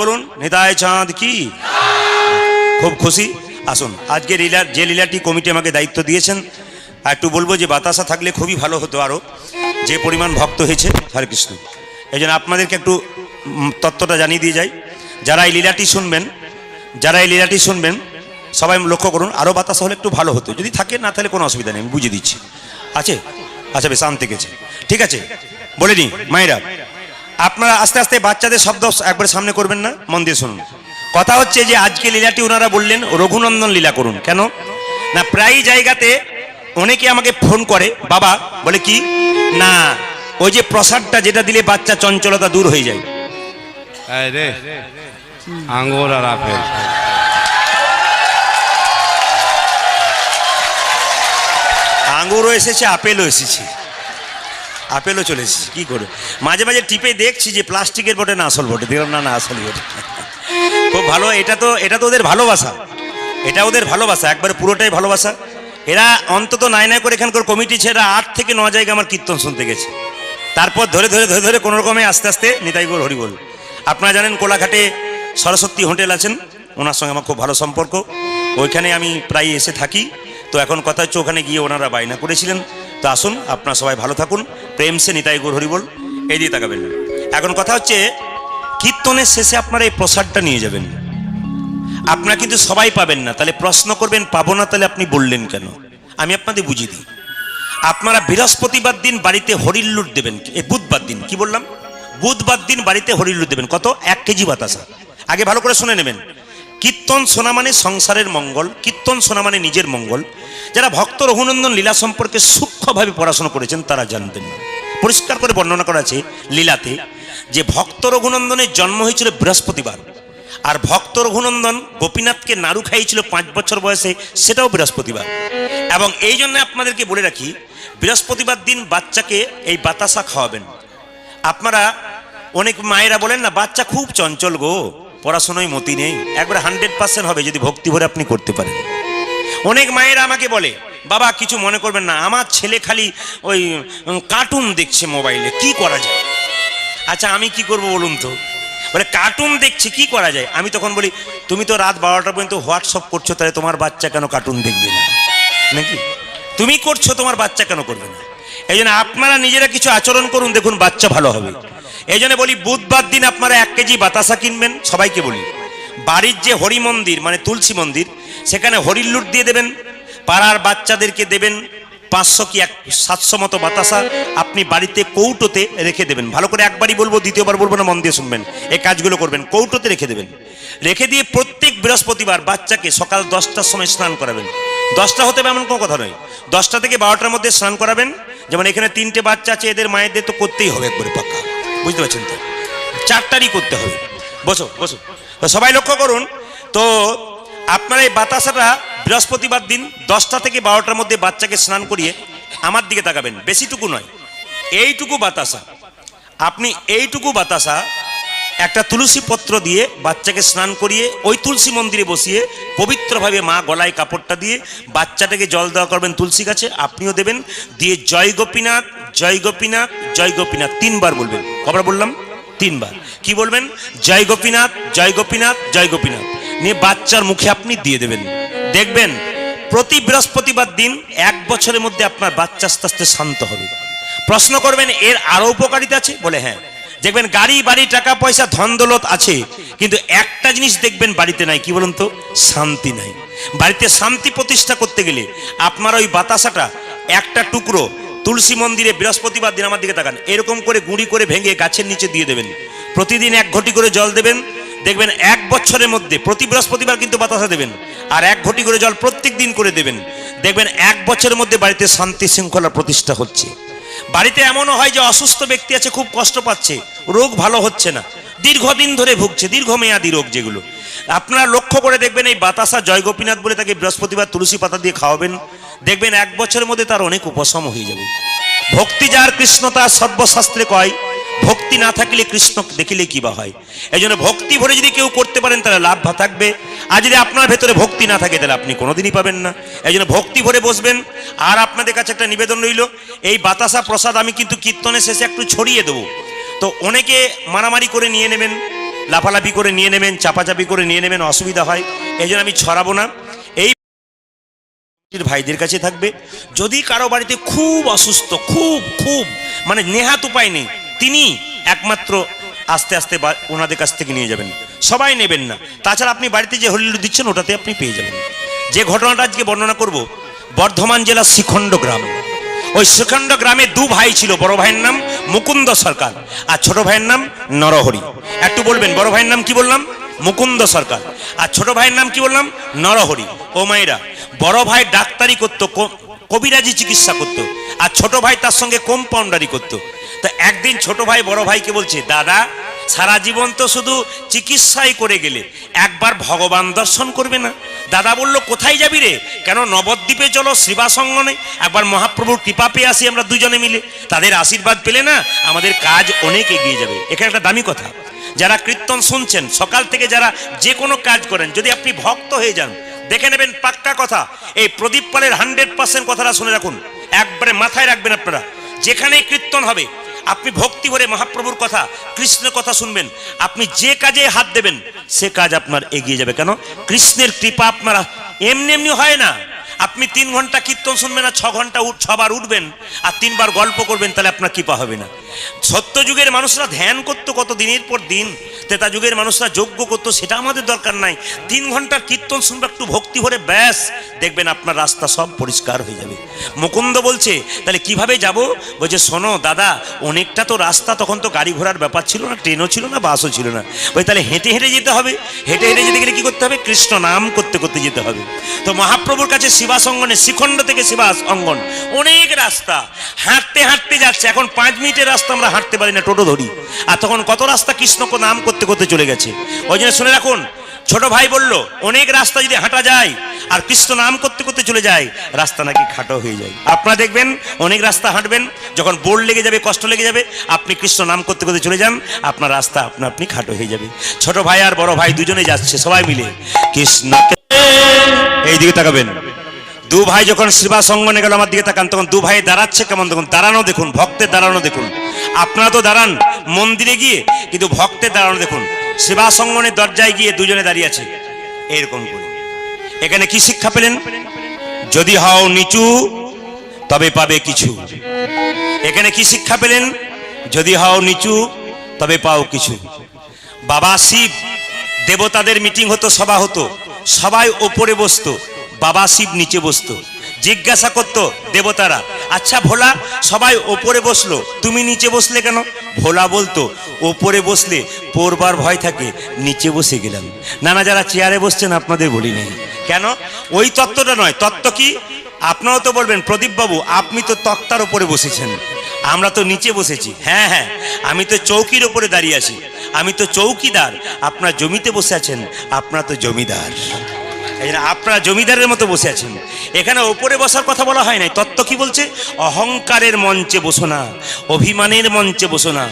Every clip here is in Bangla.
বলুন নেতায় চাঁদ কি? খুব খুশি। আসুন আজকে লীলার যে লীলাটি কমিটি আমাকে দায়িত্ব দিয়েছেন, আর একটু বলব যে বাতাসা থাকলে খুবই ভালো হতো আরও। যে পরিমাণ ভক্ত হয়েছে, হরে কৃষ্ণ। এই জন্য আপনাদেরকে একটু তত্ত্বটা জানিয়ে দিয়ে যাই। যারা এই লীলাটি শুনবেন, যারা এই লীলাটি শুনবেন, সবাই লক্ষ্য করুন, আরও বাতাসা হলে একটু ভালো হতো। যদি থাকে, না তাহলে কোনো অসুবিধা নেই, আমি বুঝিয়ে দিচ্ছি। আছে? আচ্ছা বেশ আনতে গেছে। ঠিক আছে? বলে নি মায়েরা। আপনারা আস্তে আস্তে বাচ্চাদের শব্দ একবার সামনে করবেন না মন দিয়ে শুনুন। কথা হচ্ছে যে আজকে লীলাটি ওনারা বললেন রঘুনন্দন লীলা করুন। কেন? না প্রায় জায়গাতে অনেকে আমাকে ফোন করে বাবা বলে কি? না ওই যে প্রসাদটা যেটা দিলে বাচ্চা চঞ্চলতা দূর হয়ে যায়। এই রে আঙ্গুর আর আপেল। আঙুরও এসেছে আপেলও এসেছে। আপেলও চলে এসেছে, কী করে? মাঝে মাঝে টিপে দেখছি যে প্লাস্টিকের বটে না আসল বটে, দেখলাম না না আসল বটে। খুব ভালো, এটা তো এটা তো ওদের ভালোবাসা। এটা ওদের ভালোবাসা, একবারে পুরোটাই ভালোবাসা। এরা অন্তত নাই নাই করে এখানকার কমিটি ছেড়ে আট থেকে ন জায়গা আমার কীর্তন শুনতে গেছে। তারপর ধরে ধরে ধরে ধরে কোনো রকমে আস্তে আস্তে নিতাই গোল হরিবল। আপনারা জানেন কোলাঘাটে সরস্বতী হোটেল আছেন, ওনার সঙ্গে আমার খুব ভালো সম্পর্ক। ওইখানে আমি প্রায় এসে থাকি। তো এখন কথা হচ্ছে ওখানে গিয়ে ওনারা বায়না করেছিলেন। তো আসুন, আপনারা সবাই ভালো থাকুন। প্রেম সে নিতাই গুর হরিবল। এই দিয়ে তাকাবেন এখন কথা হচ্ছে, কীর্তনের শেষে আপনারা এই প্রসাদটা নিয়ে যাবেন। আপনারা কিন্তু সবাই পাবেন না। তাহলে প্রশ্ন করবেন, পাবো না, তাহলে আপনি বললেন কেন? আমি আপনাদের বুঝিয়ে দিই। আপনারা বৃহস্পতিবার দিন বাড়িতে হরিল্লুট দেবেন। এ বুধবার দিন, কি বললাম? বুধবার দিন বাড়িতে হরিল্লুট দেবেন। কত? এক কেজি বাতাসা। আগে ভালো করে শুনে নেবেন। কীর্তন শোনা মানে সংসারের মঙ্গল, কীর্তন শোনা মানে নিজের মঙ্গল। যারা ভক্ত রঘুনন্দন লীলা সম্পর্কে সূক্ষ্মভাবে পড়াশোনা করেছেন, তারা জানবেন পরিষ্কার করে বর্ণনা করা আছে লীলাতে যে ভক্ত রঘুনন্দনের জন্ম হয়েছিল বৃহস্পতিবার, আর ভক্ত রঘুনন্দন গোপীনাথকে নাড়ু খাইয়েছিল পাঁচ বছর বয়সে, সেটাও বৃহস্পতিবার। এবং এই জন্য আপনাদেরকে বলে রাখি, বৃহস্পতিবার দিন বাচ্চাকে এই বাতাসা খাওয়াবেন। আপনারা অনেক মায়েরা বলেন না, বাচ্চা খুব চঞ্চল গো। পড়াশোনায় মতি নেই, একবার হান্ড্রেড পার্সেন্ট হবে যদি ভক্তি ভরে আপনি করতে পারেন। অনেক মায়েরা আমাকে বলে, বাবা, কিছু মনে করবেন না, আমার ছেলে খালি ওই কার্টুন দেখছে মোবাইলে কি করা যায়? আচ্ছা আমি কি করব বলুন তো? বলে কার্টুন দেখছে, কি করা যায়? আমি তখন বলি, তুমি তো রাত বারোটা পর্যন্ত হোয়াটসঅ্যাপ করছ, তাহলে তোমার বাচ্চা কেন কার্টুন দেখবে না? নাকি? তুমি করছ, তোমার বাচ্চা কেন করবে না? এই জন্য আপনারা নিজেরা কিছু আচরণ করুন, দেখুন বাচ্চা ভালো হবে। এই জন্য বলি, বুধবার দিন আপনারা এক কেজি বাতাসা কিনবেন, সবাইকে বলি। বাড়ির যে হরি মন্দির মানে তুলসী মন্দির, সেখানে হরির লুট দিয়ে দেবেন, পাড়ার বাচ্চাদেরকে দেবেন পাঁচশো কি এক, সাতশো মতো বাতাসা আপনি বাড়িতে কৌটোতে রেখে দেবেন। ভালো করে একবারই বলব, দ্বিতীয়বার বলব না, মন দিয়ে শুনবেন। এই কাজগুলো করবেন, কৌটোতে রেখে দেবেন। রেখে দিয়ে প্রত্যেক বৃহস্পতিবার বাচ্চাকে সকাল দশটার সময় স্নান করাবেন। দশটা হতে হবে এমন কোনো কথা নয়। দশটা থেকে বারোটার মধ্যে স্নান করাবেন। যেমন এখানে তিনটে বাচ্চা আছে, এদের মায়েদের তো করতেই হবে একবারে পাক্কা। বুঝতে পারছেন তো? চারটারই করতে হবে। বসো বসো। সবাই লক্ষ্য করুন, তো আপনার এই বাতাসাটা বৃহস্পতিবার দিন দশটা থেকে বারোটার মধ্যে বাচ্চাকে স্নান করিয়ে আমার দিকে তাকাবেন। বেশিটুকু নয়, এইটুকু বাতাসা। আপনি এইটুকু বাতাসা একটা তুলসী পত্র দিয়ে বাচ্চাকে স্নান করিয়ে ওই তুলসী মন্দিরে বসিয়ে পবিত্রভাবে মা গলায় কাপড়টা দিয়ে বাচ্চাটাকে জল দেওয়া করবেন তুলসী গাছে, আপনিও দেবেন। দিয়ে জয় গোপীনাথ জয় গোপীনাথ জয় গোপীনাথ, তিনবার বলবেন। কবার বললাম? তিনবার। কি বলবেন? জয় গোপীনাথ জয় গোপীনাথ জয় গোপীনাথ। নিয়ে বাচ্চার মুখে আপনি দিয়ে দেবেন। দেখবেন, প্রতি বৃহস্পতিবার দিন এক বছরের মধ্যে আপনার বাচ্চা আস্তে আস্তে শান্ত হবে। প্রশ্ন করবেন, এর আরও উপকারিতা আছে? বলে হ্যাঁ। দেখবেন, গাড়ি, বাড়ি, টাকা, পয়সা, ধন, দৌলত আছে, কিন্তু একটা জিনিস দেখবেন বাড়িতে নাই, কি বলুন তো? শান্তি নাই। বাড়িতে শান্তি প্রতিষ্ঠা করতে গেলে আপনার ওই বাতাসাটা, একটা টুকরো তুলসী মন্দিরে বৃহস্পতিবার দিন আমার দিকে তাকান। এরকম করে গুঁড়ি করে ভেঙে গাছের নিচে দিয়ে দেবেন। প্রতিদিন এক ঘটি করে জল দেবেন। দেখবেন এক বছরের মধ্যে প্রতি বৃহস্পতিবার কিন্তু বাতাসা দেবেন। আর এক ঘটি করে জল প্রত্যেক দিন করে দেবেন। দেখবেন এক বছরের মধ্যে বাড়িতে শান্তি শৃঙ্খলা প্রতিষ্ঠা হচ্ছে। বাড়িতে এমনও হয় যে অসুস্থ ব্যক্তি আছে, খুব কষ্ট পাচ্ছে। রোগ ভালো হচ্ছে না। দীর্ঘদিন ধরে ভুগছে, দীর্ঘমেয়াদী রোগ যেগুলো। আপনারা লক্ষ্য করে দেখবেন, এই বাতাসা জয় গোপীনাথ বলে তাকে বৃহস্পতিবার তুলসী পাতা দিয়ে খাওয়াবেন। দেখবেন এক বছরের মধ্যে তার অনেক উপশম হয়ে যাবে। ভক্তি যার কৃষ্ণতা সর্বশাস্ত্রে কয় ভক্তি না থাকলে কৃষ্ণ দেখিলে কি বা হয়? এই জন্য ভক্তি ভরে যদি কেউ করতে পারেন, তাহলে লাভ থাকবে। আর যদি আপনার ভেতরে ভক্তি না থাকে, তাহলে আপনি কোনোদিনই পাবেন না। এই জন্য ভক্তি ভরে বসবেন। আর আপনাদের কাছে একটা নিবেদন রইল, এই বাতাসা প্রসাদ আমি কিন্তু কীর্তনের শেষে একটু ছড়িয়ে দেবো। তো অনেকে মারামারি করে নিয়ে নেবেন, লাফালাফি করে নিয়ে নেবেন, চাপাচাপি করে নিয়ে নেবেন, অসুবিধা হয়। এই আমি ছড়াবো না। এই ভাইদের কাছে থাকবে। যদি কারও বাড়িতে খুব অসুস্থ, খুব খুব মানে নেহাত উপায় নেই তিনি একমাত্র আস্তে আস্তে ওনাদের কাছ থেকে নিয়ে যাবেন। সবাই নেবেন না। তাছাড়া আপনি বাড়িতে যে হলিলু দিচ্ছেন, ওটাতে আপনি পেয়ে যাবেন। যে ঘটনাটা আজকে বর্ণনা করব, বর্ধমান জেলার শিখণ্ড গ্রাম। ওই শিখণ্ড গ্রামে দু ভাই ছিল, বড় ভাইয়ের নাম মুকুন্দ সরকার আর ছোট ভাইয়ের নাম নরহরি। একটু বলবেন, বড় ভাইয়ের নাম কি বললাম? মুকুন্দ সরকার। আর ছোট ভাইয়ের নাম কি বললাম? নরহরি। ও মাইরা বড় ভাই ডাক্তারি করতো কবিরাজি চিকিৎসা করতো, আর ছোট ভাই তার সঙ্গে কম্পাউন্ডারি করতো। তো একদিন ছোট ভাই, বড় ভাইকে বলছে, দাদা, সারা জীবন তো শুধু চিকিৎসাই করে গেলে, একবার ভগবান দর্শন করবে না। দাদা বলল, কোথায় যাবি রে? কেন নবদ্বীপে চলো শ্রীবাসঙ্গনে একবার মহাপ্রভুর কৃপা পেয়ে আসি আমরা দুজনে মিলে। তাদের আশীর্বাদ পেলে না, আমাদের কাজ অনেক এগিয়ে যাবে। এখানে একটা দামি কথা। যারা কীর্তন শুনছেন, সকাল থেকে যারা যে কোনো কাজ করেন, যদি আপনি ভক্ত হয়ে যান, দেখে নেবেন পাক্কা কথা। এই প্রদীপ পালের হান্ড্রেড পার্সেন্ট কথাটা শুনে রাখুন। একবারে মাথায় রাখবেন আপনারা। যেখানেই কীর্তন হবে আপনি ভক্তি ভরে মহাপ্রভুর কথা, কৃষ্ণের কথা শুনবেন। আপনি যে কাজে হাত দেবেন, সে কাজ আপনার এগিয়ে যাবে। কেন? কৃষ্ণের কৃপা আপনার এমনি এমনি হয় না। আপনি তিন ঘণ্টা কীর্তন শুনবেন আর ছ ঘণ্টা ছবার উঠবেন আর তিনবার গল্প করবেন, তাহলে আপনার কৃপা হবে না। সত্য যুগের মানুষরা ধ্যান করতো কত দিনের পর দিন, তেতা যুগের মানুষরা যজ্ঞ করতো, সেটা আমাদের দরকার নাই। তিন ঘণ্টার কীর্তন শুনবে একটু ভক্তি ভরে ব্যাস, দেখবেন আপনার রাস্তা সব পরিষ্কার হয়ে যাবে। মুকুন্দ বলছে, তাহলে কীভাবে যাব? বলছে, শোনো দাদা, অনেকটা তো রাস্তা, তখন তো গাড়ি ঘোড়ার ব্যাপার ছিল না, ট্রেনও ছিল না, বাসও ছিল না। ওই তাহলে হেঁটে হেঁটে যেতে হবে। হেঁটে হেঁটে যেতে গেলে কী করতে হবে? কৃষ্ণ নাম করতে করতে যেতে হবে। তো মহাপ্রভুর কাছে শিবাস অঙ্গনে, শিখণ্ড থেকে শিবাস অঙ্গন, অনেক রাস্তা। হাঁটতে হাঁটতে যাচ্ছে, এখন পাঁচ মিনিটের রাস্তা আমরা হাঁটতে পারি না, টোটো ধরি। আর তখন কত রাস্তা কৃষ্ণকে নাম করতে করতে চলে গেছে। ওই জন্য শুনে রাখুন ছোট ভাই বলল, অনেক রাস্তা যদি হাঁটা যায় আর কৃষ্ণ নাম করতে করতে চলে যায়, রাস্তা নাকি খাটো হয়ে যায়। আপনারা দেখবেন, অনেক রাস্তা হাঁটবেন, যখন বোর্ড লেগে যাবে, কষ্ট লেগে যাবে, আপনি কৃষ্ণ নাম করতে করতে চলে যান, আপনার রাস্তা আপনা আপনি খাটো হয়ে যাবে। ছোট ভাই আর বড় ভাই দুজনে যাচ্ছে, সবাই মিলে। কৃষ্ণকে এই দিকে তাকাবেন। দু ভাই যখন শিবা সঙ্গনে গেল আমার দিকে তাকান, তখন দু ভাই দাঁড়াচ্ছে কেমন দেখুন, দাঁড়ানো দেখুন, ভক্তের দাঁড়ানো দেখুন। আপনারা তো দাঁড়ান মন্দিরে গিয়ে, কিন্তু ভক্তের দাঁড়ানো দেখুন। শিবা সঙ্গনের দরজায় গিয়ে দুজনে দাঁড়িয়ে আছে। এরকম করে। এখানে কি শিক্ষা পেলেন? যদি হও নিচু, তবে পাবে কিছু। এখানে কি শিক্ষা পেলেন? যদি হও নিচু, তবে পাও কিছু। বাবা শিব, দেবতাদের মিটিং হতো, সভা হতো। সবাই ওপরে বসতো, বাবা শিব নিচে বসতো। জিজ্ঞাসা করতো দেবতারা আচ্ছা ভোলা, সবাই ওপরে বসল, তুমি নিচে বসলে কেন? ভোলা বলতো, ওপরে বসলে পড়বার ভয় থাকে, নিচে বসে গেলাম। নানা যারা চেয়ারে বসছেন, আপনাদের বলি নেই। কেন? ওই তত্ত্বটা নয়। তত্ত্ব কি? আপনারাও তো বলবেন, প্রদীপবাবু, আপনি তো তক্তার ওপরে বসেছেন। আমরা তো নিচে বসেছি। হ্যাঁ হ্যাঁ আমি তো চৌকির ওপরে দাঁড়িয়ে আছি। আমি তো চৌকিদার। আপনার জমিতে বসে আছেন, আপনার তো জমিদার। এই আপনারা জমিদারের মতো বসে আছেন। এখানে ওপরে বসার কথা বলা হয় নাই, তত্ত্ব কি বলছে? অহংকারের মঞ্চে বসো না, অভিমানের মঞ্চে বসো না।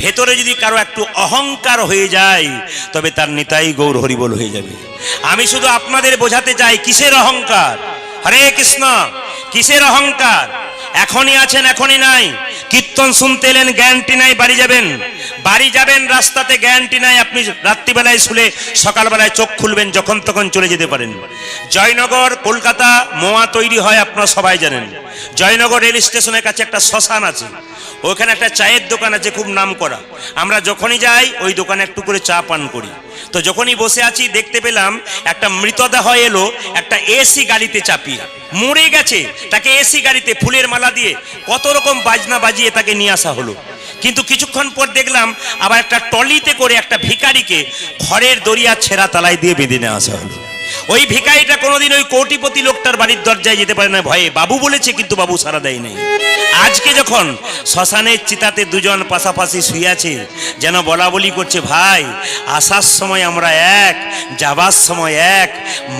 ভেতরে যদি কারও একটু অহংকার হয়ে যায়, তবে তার নিতাই গৌর হরিবল হয়ে যাবে। আমি শুধু আপনাদের বোঝাতে চাই, কিসের অহংকার? হরে কৃষ্ণ, কিসের অহংকার? এখনই আছেন, এখনই নাই। কীর্তন শুনতে এলেন গ্যারান্টি নাই, বাড়ি যাবেন। বাড়ি যাবেন, রাস্তাতে গ্যারান্টি নাই, আপনি রাত্রিবেলায় শুলে সকালবেলায় চোখ খুলবেন, যখন তখন চলে যেতে পারেন। জয়নগর, কলকাতা, মোয়া তৈরি হয়, আপনারা সবাই জানেন। জয়নগর রেল স্টেশনের কাছে একটা শ্মশান আছে। ওখানে একটা চায়ের দোকান আছে, খুব নাম করা। আমরা যখনই যাই, ওই দোকানে একটু করে চা পান করি। তো যখনই বসে আছি, দেখতে পেলাম একটা মৃতদেহ এলো, একটা এসি গাড়িতে চাপিয়ে। মরে গেছে, তাকে এসি গাড়িতে ফুলের মালা দিয়ে কত রকম বাজনা বাজিয়ে তাকে নিয়ে আসা হলো। কিন্তু কিছুক্ষণ পর দেখলাম আবার একটা টলিতে করে একটা ভিখারিকে খড়ের দরিয়া ছেঁড়া তালায় দিয়ে বেঁধে নেওয়া আসা হলো ওই ভিখারিটা কোনোদিন ওই কোটিপতি লোকটার বাড়ির দরজায় যেতে পারে না। ভয়ে বাবু বলেছে, কিন্তু বাবু সারা দেয় নাই। আজকে যখন শ্মশানের চিতাতে দুজন পাশাপাশি শুয়ে আছে, যেন বলা বলি করছে, ভাই, আসার সময় আমরা এক, যাবার সময় এক,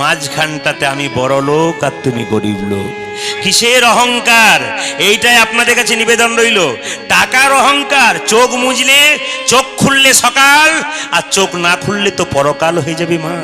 মাঝখানটাতে আমি বড় লোক আর তুমি গরিব লোক কিসের অহংকার? এইটাই আপনাদের কাছে নিবেদন রইল। টাকার অহংকার, চোখ মুজলে, চোখ খুললে সকাল, আর চোখ না খুললে তো পরকাল হয়ে যাবে মা।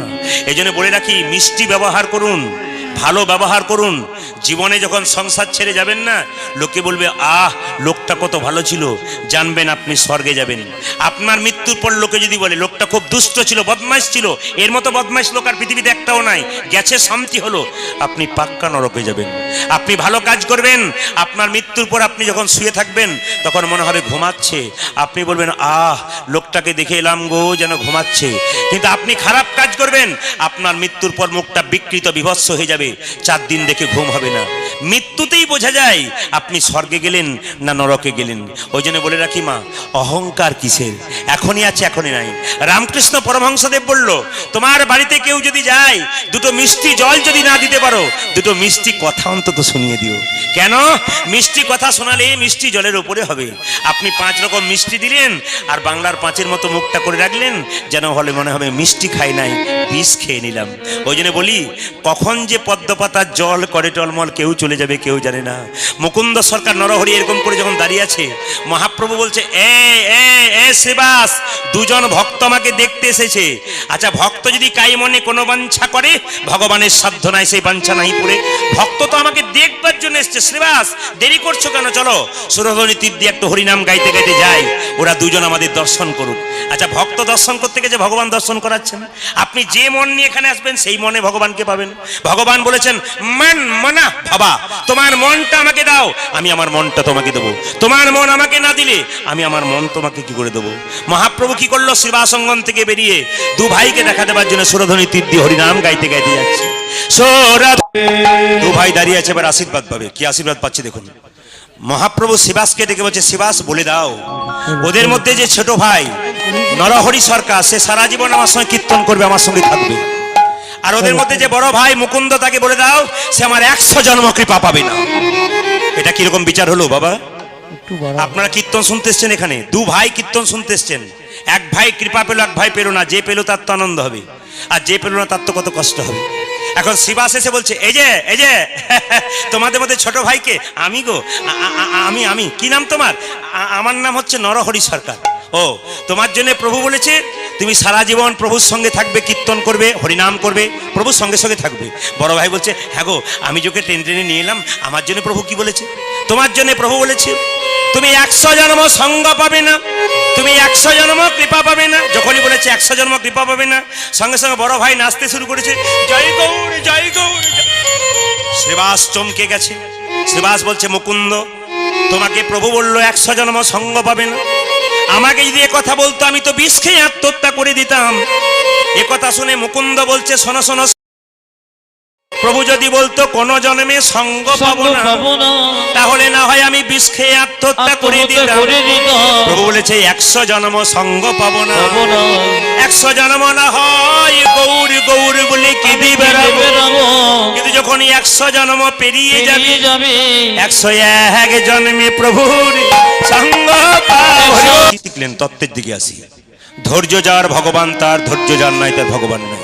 এই বলে রাখি, মিষ্টি ব্যবহার করুন। ভালো ব্যবহার করুন। জীবনে যখন সংসার ছেড়ে যাবেন না, লোকে বলবে, আহ, লোকটা কত ভালো ছিল। জানবেন আপনি স্বর্গে যাবেন। আপনার মৃত্যুর পর লোকে যদি বলে, লোকটা খুব দুষ্ট ছিল, বদমাইশ ছিল। এর মতো বদমাইশ লোক আর পৃথিবীতে একটাও নাই। গেছে শান্তি হলো। আপনি পাক্কা নরকে যাবেন। আপনি ভালো কাজ করবেন। আপনার মৃত্যুর পর আপনি যখন শুয়ে থাকবেন, তখন মনে হবে ঘুমাচ্ছে। আপনি বলবেন, আহ, লোকটাকে দেখে এলাম গো, যেন ঘুমাচ্ছে। কিন্তু আপনি খারাপ কাজ করবেন। আপনার মৃত্যুর পর মুখটা বিকৃত, বিভৎস হয়ে যাবে। চার দিন দেখে ঘুম হবে না। মৃত্যুতেই বোঝা যায় আপনি স্বর্গে গেলেন না নরকে গেলেন। ওই জন্য বলে রাখি মা, অহংকার কিসের? এখনই আছে, এখনই নাই। রামকৃষ্ণ পরমহংসদেব বলল, তোমার বাড়িতে কেউ যদি যায়, দুটো মিষ্টি জল যদি না দিতে পারো, দুটো মিষ্টি কথা অন্তত শুনিয়ে দিও। কেন? মিষ্টি কথা শোনালে মিষ্টি জলের উপরে হবে। আপনি পাঁচ রকম মিষ্টি দিলেন, আর বাংলার পাঁচের মতো মুখটা করে রাখলেন, যেন হলে মনে হবে মিষ্টি খাই নাই, বিষ খেয়ে নিলাম। ওই জন্য বলি, কখন যে পদ্মপাতার জল করে টলমল, কেউ চলে যাবে, কেউ জানে না। মুকুন্দ সরকার নরহরি এরকম করে যখন দাঁড়িয়ে আছে, মহাপ্রভু বলছে, এ এ এ শ্রীবাস দুজন ভক্ত আমাকে দেখতে এসেছে। আচ্ছা ভক্ত যদি কাই মনে কোনো বাঞ্ছা করে, ভগবানের সাধ্য নাই, সেই বাঞ্ছা নাই পড়ে। ভক্ত তো আমাকে দেখবার জন্য এসছে। শ্রীবাস, দেরি করছ কেন? চলো। সুরধনী তীর দিয়ে একটু হরিনাম গাইতে গাইতে যাই। ওরা দুজন আমাদের দর্শন করুক। আচ্ছা ভক্ত দর্শন করতে গেছে ভগবান দর্শন করাচ্ছেন, আপনি যে মন নিয়ে এখানে আসবেন, সেই মনে ভগবানকে পাবেন। ভগবান বলেছেন, মন মনা ভাবা, তোমার মনটা আমাকে দাও, আমি আমার মনটা তোমাকে দেবো। তোমার মন আমাকে না দিলে, আমি আমার মন তোমাকে কি করে দেবো? মহাপ্রভু কি করল? শিবাসঙ্গন থেকে বেরিয়ে দু ভাইকে দেখা দেবার জন্য সুরধ্বনি তীর হরিনাম গাইতে গাইতে যাচ্ছে। দু ভাই দাঁড়িয়ে আছে, এবার আশীর্বাদ পাবে। কি আশীর্বাদ পাচ্ছে দেখুন? মহাপ্রভু শিবাসকে ডেকে বলছে শিবাস বলে দাও। ওদের মধ্যে যে ছোট ভাই, নরহরি সরকার, সে সারা জীবন আমার সঙ্গে কীর্তন করবে, আমার সঙ্গে থাকবে। আর ওদের মধ্যে যে বড় ভাই, মুকুন্দ, তাকে বলে দাও, সে আমার একশো জন্ম কৃপা পাবে না। এটা কীরকম বিচার হলো, বাবা? আপনারা কীর্তন শুনতে এসছেন এখানে? দু ভাই কীর্তন শুনতে এসছেন। এক ভাই কৃপা পেল, এক ভাই পেল না। যে পেল তার তো আনন্দ হবে। আর যে পেল না তার তো কত কষ্ট হবে। এখন শিবাস এসে বলছে, এই যে এই যে, তোমাদের মধ্যে ছোট ভাইকে, আমি গো আমি আমি, কি নাম তোমার? আমার নাম হচ্ছে নরহরি সরকার। ও, তোমার জন্য প্রভু বলেছে, তুমি সারা জীবন প্রভুর সঙ্গে থাকবে, কীর্তন করবে, হরিনাম করবে, প্রভুর সঙ্গে সঙ্গে থাকবে। বড় ভাই বলছে হ্যাঁ গো, আমি যোকে টেনে টেনে নিয়ে এলাম, আমার জন্য প্রভু কি বলেছে? তোমার জন্য প্রভু বলেছে তুমি একশো জন্ম সঙ্গ পাবে না। তুমি একশো জন্ম কৃপা পাবে না। যখনই বলেছে একশো জন্ম কৃপা পাবে না, সঙ্গে সঙ্গে বড় ভাই নাচতে শুরু করেছে, জয় গৌর জয় গৌর শ্রীবাস চমকে গেছে। শ্রীবাস বলছে, মুকুন্দ, তোমাকে প্রভু বলল একশো জন্ম সঙ্গ পাবে না। আমাকে যদি কথা বলতো, আমি তো বিষ খেয়ে আত্মহত্যা করে দিতাম। কথা শুনে মুকুন্দ বলছে, শোনো শোনো প্রভু যদি বলতো কোন জন্মে সঙ্গ পাবো না তাহলে না হয় আমি বিষ খেয়ে আত্মহত্যা করে দিতাম। প্রভু বলেছে একশো জন্ম সঙ্গ পাবো না। একশো জন্ম না হয় গৌর গৌর বলে কি দিবে। কিন্তু যখন একশো জন্ম পেরিয়ে যাবে পেরিয়ে যাবে একশো এক জন্মে প্রভুর সঙ্গ পাবো। শিখলেন তত্ত্বের দিকে আসি ধৈর্য যার ভগবান তার ধৈর্য যার নাই তার ভগবান নাই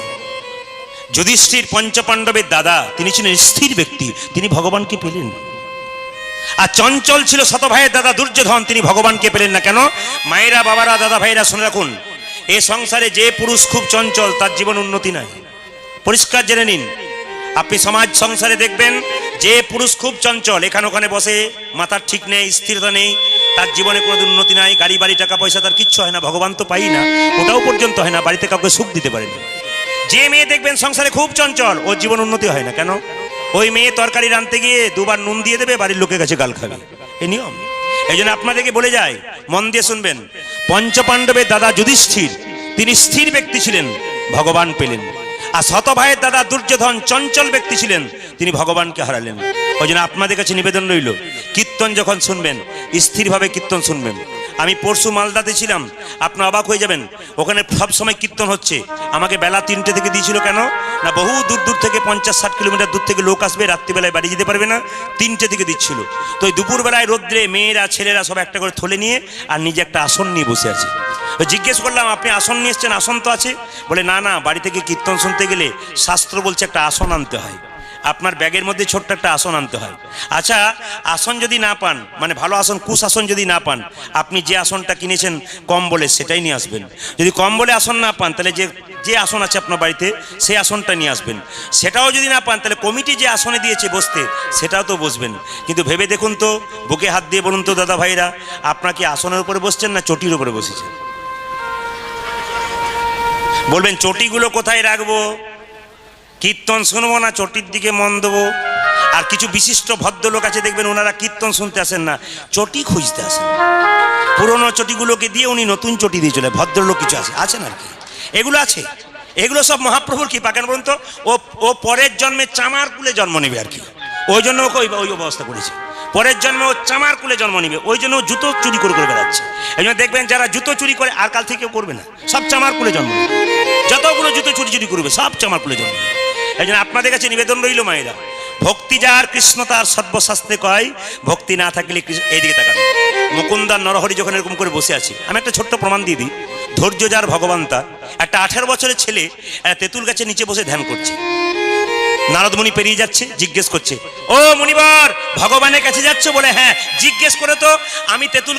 যুধিষ্ঠির পঞ্চপাণ্ডবের দাদা, তিনি ছিলেন স্থির ব্যক্তি, তিনি ভগবানকে পেলেন। আর চঞ্চল ছিল শত ভাইয়ের দাদা, দুর্যোধন, তিনি ভগবানকে পেলেন না। কেন? মায়েরা, বাবারা দাদা ভাইরা শুনে রাখুন, এ সংসারে যে পুরুষ খুব চঞ্চল, তার জীবন উন্নতি নাই। পরিষ্কার জেনে নিন, আপনি সমাজ সংসারে দেখবেন, যে পুরুষ খুব চঞ্চল এখানে ওখানে বসে মাথার ঠিক নেই, স্থিরতা নেই, তার জীবনে কোনো উন্নতি নাই, গাড়ি, বাড়ি, টাকা, পয়সা, তার কিচ্ছু হয় না, ভগবান তো পাই না, ওটাও পর্যন্ত হয় না, বাড়িতে কাউকে সুখ দিতে পারে না যে মেয়ে দেখবেন সংসারে খুব চঞ্চল, ওর জীবন উন্নতি হয় না। কেন? ওই মেয়ে তরকারি রাঁধতে গিয়ে দুবার নুন দিয়ে দেবে, বাড়ির লোকের কাছে গাল খাবে। এই নিয়ম। এই জন্য আপনাদেরকে বলে যায় মন দিয়ে শুনবেন, পঞ্চপাণ্ডবের দাদা যুধিষ্ঠির, তিনি স্থির ব্যক্তি ছিলেন, ভগবান পেলেন। আর শত ভাইয়ের দাদা দুর্যোধন চঞ্চল ব্যক্তি ছিলেন, তিনি ভগবানকে হারালেন। ওই জন্য আপনাদের কাছে নিবেদন রইল, কীর্তন যখন শুনবেন, স্থিরভাবে কীর্তন শুনবেন। আমি পরশু মালদাতে ছিলাম। আপনার অবাক হয়ে যাবেন। ওখানে সব সময় কীর্তন হচ্ছে। আমাকে বেলা তিনটে থেকে দিয়েছিল কেন? না, বহু দূর দূর থেকে পঞ্চাশ ষাট কিলোমিটার দূর থেকে লোক আসবে, রাত্রিবেলায় বাড়ি যেতে পারবে না, তিনটে থেকে দিচ্ছিল। তো ওই দুপুরবেলায় রোদ্রে মেয়েরা, ছেলেরা সব একটা করে থলে নিয়ে আর নিজে একটা আসন নিয়ে বসে আছে। জিজ্ঞেস করলাম, আপনি আসন নিয়ে এসছেন? আসন তো আছে। বলে, না না, বাড়ি থেকে কীর্তন শুনতে গেলে শাস্ত্র বলছে একটা আসন আনতে হয়। আপনার ব্যাগের মধ্যে ছোট্ট একটা আসন আনতে হয়। আচ্ছা আসন যদি না পান মানে ভালো আসন কুশ আসন যদি না পান, আপনি যে আসনটা কিনেছেন কম বলে সেটাই নিয়ে আসবেন। যদি কম বলে আসন না পান, তাহলে যে যে আসন আছে আপনার বাড়িতে সেই আসনটা নিয়ে আসবেন। সেটাও যদি না পান, তাহলে কমিটি যে আসনে দিয়েছে বসতে, সেটাও তো বসবেন। কিন্তু ভেবে দেখুন তো, বুকে হাত দিয়ে বলুন তো, দাদা ভাইরা, আপনার কি আসনের উপরে বসছেন না চটির উপরে বসেছেন? বলবেন, চটিগুলো কোথায় রাখব? কীর্তন শুনব না, চটির দিকে মন দেবো। আর কিছু বিশিষ্ট ভদ্রলোক আছে, দেখবেন ওনারা কীর্তন শুনতে আসেন না। চটি খুঁজতে আসেন। পুরনো চটিগুলোকে দিয়ে উনি নতুন চটি দিয়ে চলে, ভদ্রলোক কিছু আছে, আছেন আর কি। এগুলো আছে। এগুলো সব মহাপ্রভুর কৃপা, কেন বলুন তো? ও ও পরের জন্মে চামার কুলে জন্ম নেবে আর কি। ওই জন্য ওকে ওই ওই অবস্থা করেছে। পরের জন্মে ও চামার কুলে জন্ম নেবে। ওই জন্য জুতো চুরি করে করে বেড়াচ্ছে। এই জন্য দেখবেন যারা জুতো চুরি করে, আর কাল থেকে করবে না। সব চামার কুলে জন্ম নেবে। যতগুলো জুতো চুরি চুরি করবে, সব চামার কুলে জন্ম নেবে। এই জন্য আপনাদের কাছে নিবেদন রইল মায়েরা, ভক্তি যার, কৃষ্ণ তার, সর্বশাস্ত্রে কয়, ভক্তি না থাকলে এইদিকে তাকান। মুকুন্দার নরহরি যখন এরকম করে বসে আছে, আমি একটা ছোট্ট প্রমাণ দিয়ে দিই। ধৈর্য যার, ভগবান তা একটা আঠেরো বছরের ছেলে একটা তেঁতুল গাছের নিচে বসে ধ্যান করছে। নারদমণি পেরিয়ে যাচ্ছে, জিজ্ঞেস করছে, ও মুনিবর, ভগবানের কাছে যাচ্ছে? বলে হ্যাঁ। জিজ্ঞেস করে তো, আমি তেঁতুল